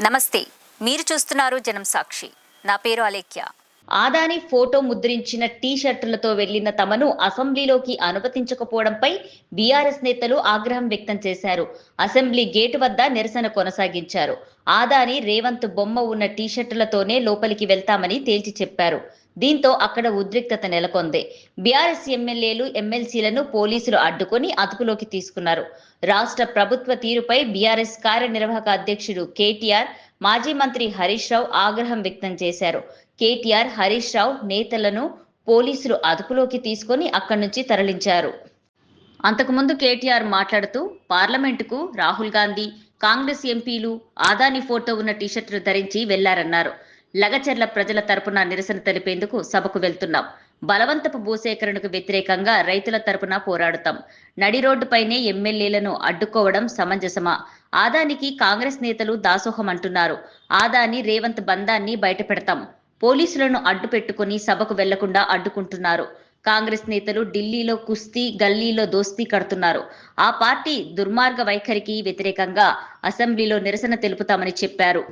నమస్తే మీరు చూస్తున్నారు జనం సాక్షి. నా పేరు అలేఖ్య. ఆదాని ఫోటో ముద్రించిన టీ షర్టులతో వెళ్ళిన తమను అసెంబ్లీలోకి అనుమతించకపోవడంపై బీఆర్ఎస్ నేతలు ఆగ్రహం వ్యక్తం చేశారు. అసెంబ్లీ గేటు వద్ద నిరసన కొనసాగించారు. ఆదాని రేవంత్ బొమ్మ ఉన్న టీ షర్టులతోనే లోపలికి వెళ్తామని తేల్చి చెప్పారు. దీంతో అక్కడ ఉద్రిక్తత నెలకొంది. బీఆర్ఎస్ ఎమ్మెల్యేలు ఎమ్మెల్సీలను పోలీసులు అడ్డుకొని అదుపులోకి తీసుకున్నారు. రాష్ట్ర ప్రభుత్వ తీరుపై బీఆర్ఎస్ కార్యనిర్వాహక అధ్యక్షుడు కేటీఆర్ మాజీ మంత్రి హరీష్ రావు ఆగ్రహం వ్యక్తం చేశారు. కేటీఆర్ హరీష్ రావు నేతలను పోలీసులు అదుపులోకి తీసుకొని అక్కడి నుంచి తరలించారు. అంతకుముందు కేటీఆర్ మాట్లాడుతూ పార్లమెంటుకు రాహుల్ గాంధీ కాంగ్రెస్ ఎంపీలు ఆదాని ఫోటో ఉన్న టీషర్టులు ధరించి వెళ్ళారన్నారు. లగచర్ల ప్రజల తరపున నిరసన తెలిపేందుకు సభకు వెళ్తున్నాం. బలవంతపు భూసేకరణకు వ్యతిరేకంగా రైతుల తరపున పోరాడుతాం. నడి రోడ్డుపైనే ఎమ్మెల్యేలను అడ్డుకోవడం సమంజసమా? ఆదానికి కాంగ్రెస్ నేతలు దాసోహం అంటున్నారు. ఆదాని రేవంత్ బంధాన్ని బయటపెడతాం. పోలీసులను అడ్డు పెట్టుకుని సభకు వెళ్ళకుండా అడ్డుకుంటున్నారు. కాంగ్రెస్ నేతలు ఢిల్లీలో కుస్తీ గల్లీలో దోస్తీ కడుతున్నారు. ఆ పార్టీ దుర్మార్గ వైఖరికి వ్యతిరేకంగా అసెంబ్లీలో నిరసన తెలుపుతామని చెప్పారు.